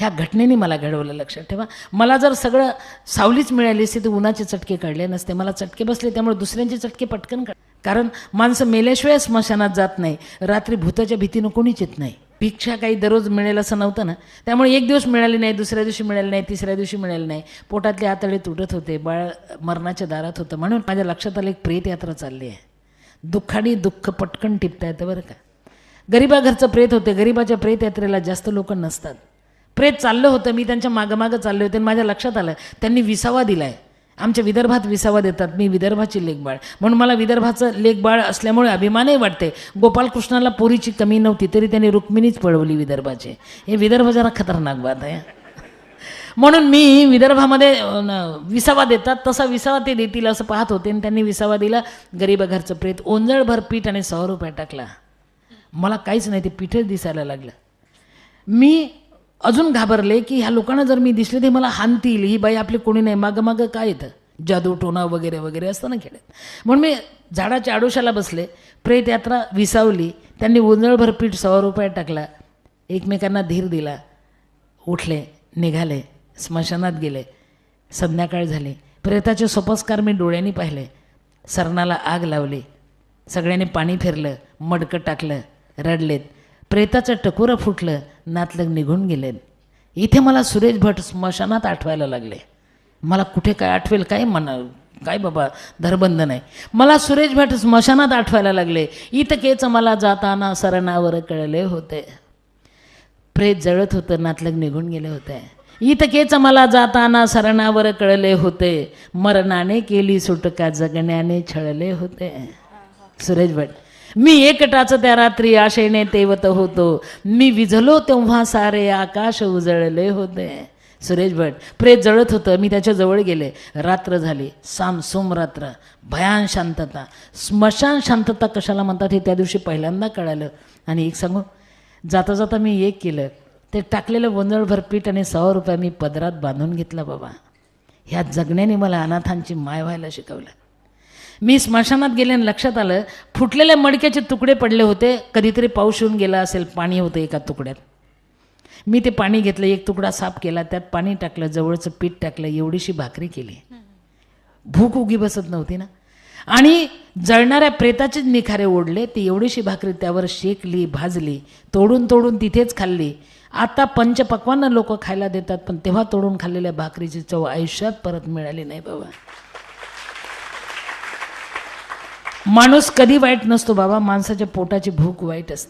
ह्या घटनेने मला घडवलं लक्षात ठेवा. मला जर सगळं सावलीच मिळाली असती तर उन्हाचे चटके काढले नसते. मला चटके बसले त्यामुळे दुसऱ्यांचे चटके पटकन काढ. कारण माणसं मेल्याशिवाय स्मशानात जात नाही. रात्री भूताच्या भीतीनं कोणीच येत नाही. भिक्षा काही दररोज मिळेल असं नव्हतं ना. त्यामुळे एक दिवस मिळाली नाही दुसऱ्या दिवशी मिळाली नाही तिसऱ्या दिवशी मिळाली नाही. पोटातले आतडे तुटत होते बाळ मरणाच्या दारात होतं. म्हणून माझ्या लक्षात आलं एक प्रेत यात्रा चालली आहे. दुःखाने दुःख पटकन टिपता येतं बरं का. गरिबाघरचं प्रेत होते. गरिबाच्या प्रेत यात्रेला जास्त लोक नसतात. प्रेत चाललं होतं मी त्यांच्या मागं मागं चालले होते आणि माझ्या लक्षात आलं. त्यांनी विसावा दिलाय. आमच्या विदर्भात विसावा देतात मी विदर्भाची लेखबाळ. म्हणून मला विदर्भाचं लेखबाळ असल्यामुळे अभिमानही वाटते गोपालकृष्णाला पोरीची कमी नव्हती तरी त्यांनी रुक्मिणीच पळवली विदर्भाचे. हे विदर्भ जरा खतरनाक बात आहे. म्हणून मी विदर्भामध्ये न, विसावा देतात तसा विसावा ते देतील असं पाहत होते. आणि त्यांनी विसावा दिला गरीबाघरचं प्रेत ओंजळभर पीठ आणि सौ रुपये टाकला. मला काहीच नाही ते पीठच दिसायला लागलं. मी अजून घाबरले की ह्या लोकांना जर मी दिसले ते मला हानतील. ही बाई आपली कोणी नाही. मागं मागं काय येतं? जादू टोना वगैरे वगैरे असतं ना खेड्यात. म्हणून मी झाडाच्या आडोशाला बसले. प्रेत यात्रा विसावली. त्यांनी उंजळभर पीठ सव्वा रुपये टाकला. एकमेकांना धीर दिला. उठले निघाले स्मशानात गेले. संध्याकाळ झाली. प्रेताचे सोपस्कार मी डोळ्यांनी पाहिले. सरणाला आग लावली. सगळ्यांनी पाणी फिरलं. मडकं टाकलं. रडलेत. प्रेताचं टकोरं फुटलं. नातलग निघून गेले इथे मला सुरेश भट स्मशानात आठवायला लागले. मला कुठे काय आठवेल काय म्हणा काय बाबा धरबंध नाही. मला सुरेश भट स्मशानात आठवायला लागले. इतकेच मला जाताना सरणावर कळले होते. प्रेत जळत होतं नातलग निघून गेले होते. इतकेच मला जाताना सरणावर कळले होते. मरणाने केली सुटका जगण्याने छळले होते. सुरेश भट मी एकटाचं त्या रात्री आशेने तेवत होतो. मी विझलो तेव्हा सारे आकाश उजळले होते. सुरेश भट प्रेत जळत होतं. मी त्याच्याजवळ गेले. रात्र झाली. सामसोम रात्र. भयान शांतता. स्मशान शांतता कशाला म्हणतात हे त्या दिवशी पहिल्यांदा कळालं. आणि एक सांगू? जाता जाता मी एक केलं. ते टाकलेलं गोंधळभर पीठ आणि सहा रुपये मी पदरात बांधून घेतला बाबा. ह्या जगण्याने मला अनाथांची माय व्हायला शिकवलं. मी स्मशानात गेले आणि लक्षात आलं फुटलेल्या मडक्याचे तुकडे पडले होते कधीतरी पाऊस येऊन गेला असेल पाणी होतं एका तुकड्यात. मी ते पाणी घेतलं एक तुकडा साफ केला त्यात पाणी टाकलं जवळचं पीठ टाकलं एवढीशी भाकरी केली. भूक उगी बसत नव्हती ना? आणि जळणाऱ्या प्रेताचेच निखारे ओढले ती एवढीशी भाकरी त्यावर शेकली भाजली तोडून तोडून तिथेच खाल्ली. आता पंचपक्वांना लोक खायला देतात पण तेव्हा तोडून खाल्लेल्या भाकरीची चव आयुष्यात परत मिळाली नाही बाबा. माणूस कधी वाईट नसतो बाबा माणसाच्या पोटाची भूक वाईट असते.